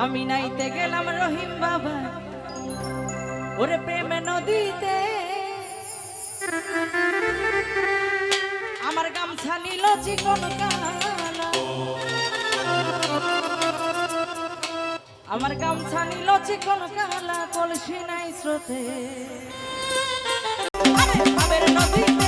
আমি নাইতে গেলাম রহিম বাবা। ওরে প্রেমে নদীতে। আমার গামছা নিল চিকন আমার গামছা নিল চিকন কালা, কলসি নাই স্রোতে। নদী